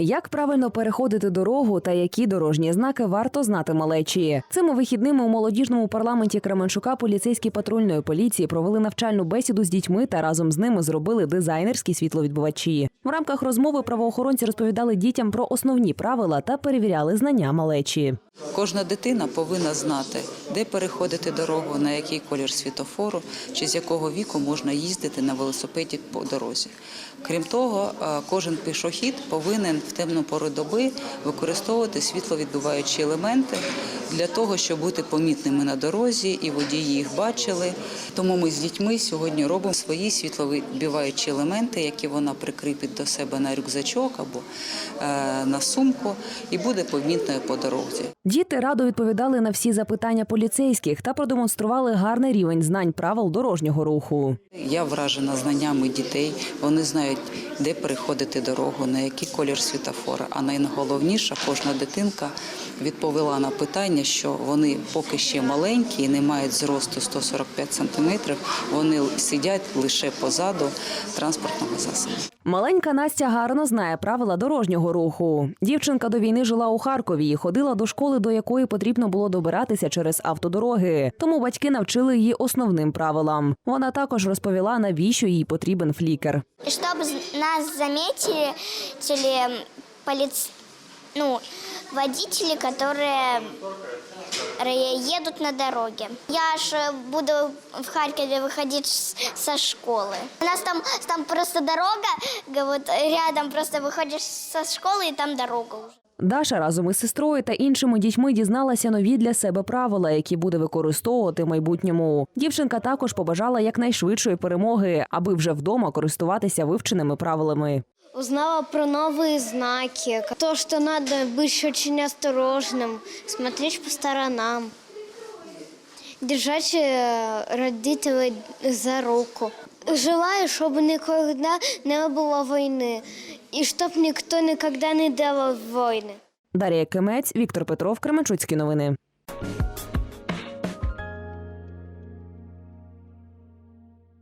Як правильно переходити дорогу та які дорожні знаки варто знати малечі? Цими вихідними у молодіжному парламенті Кременчука поліцейські патрульної поліції провели навчальну бесіду з дітьми та разом з ними зробили дизайнерські світловідбивачі. В рамках розмови правоохоронці розповідали дітям про основні правила та перевіряли знання малечі. Кожна дитина повинна знати, де переходити дорогу, на який колір світофору, чи з якого віку можна їздити на велосипеді по дорозі. Крім того, е, кожен пішохід повинен в темну пору доби використовувати світловідбиваючі елементи для того, щоб бути помітними на дорозі, і водії їх бачили. Тому ми з дітьми сьогодні робимо свої світловідбиваючі елементи, які вона прикріпить до себе на рюкзачок або е, на сумку, і буде помітною по дорозі. Діти радо відповідали на всі запитання поліцейських та продемонстрували гарний рівень знань правил дорожнього руху. Я вражена знаннями дітей. Вони знають, де переходити дорогу, на який колір світофора. А найголовніше, кожна дитинка відповіла на питання, що вони поки ще маленькі і не мають зросту 145 сантиметрів. Вони сидять лише позаду транспортного засобу. Маленька Настя гарно знає правила дорожнього руху. Дівчинка до війни жила у Харкові і ходила до школи, до якої потрібно було добиратися через автодороги. Тому батьки навчили її основним правилам. Вона також розповіла, навіщо їй потрібен флікер. З- нас заметили теле, полиц... ну, водители, которые едут на дороге. Я ж э, буду в Харькове выходить с- со школы. У нас там, там просто дорога, г- вот рядом просто выходишь со школы и там дорога уже. Даша разом із сестрою та іншими дітьми дізналася нові для себе правила, які буде використовувати в майбутньому. Дівчинка також побажала якнайшвидшої перемоги, аби вже вдома користуватися вивченими правилами. Узнала про новые знаки, то, что надо быть очень осторожным, смотреть по сторонам, держать э, родителей за руку. Желаю, чтобы никогда не было войны, и чтобы никто никогда не делал войны. Дар'я Кемець, Віктор Петров, Кременчуцькі новини.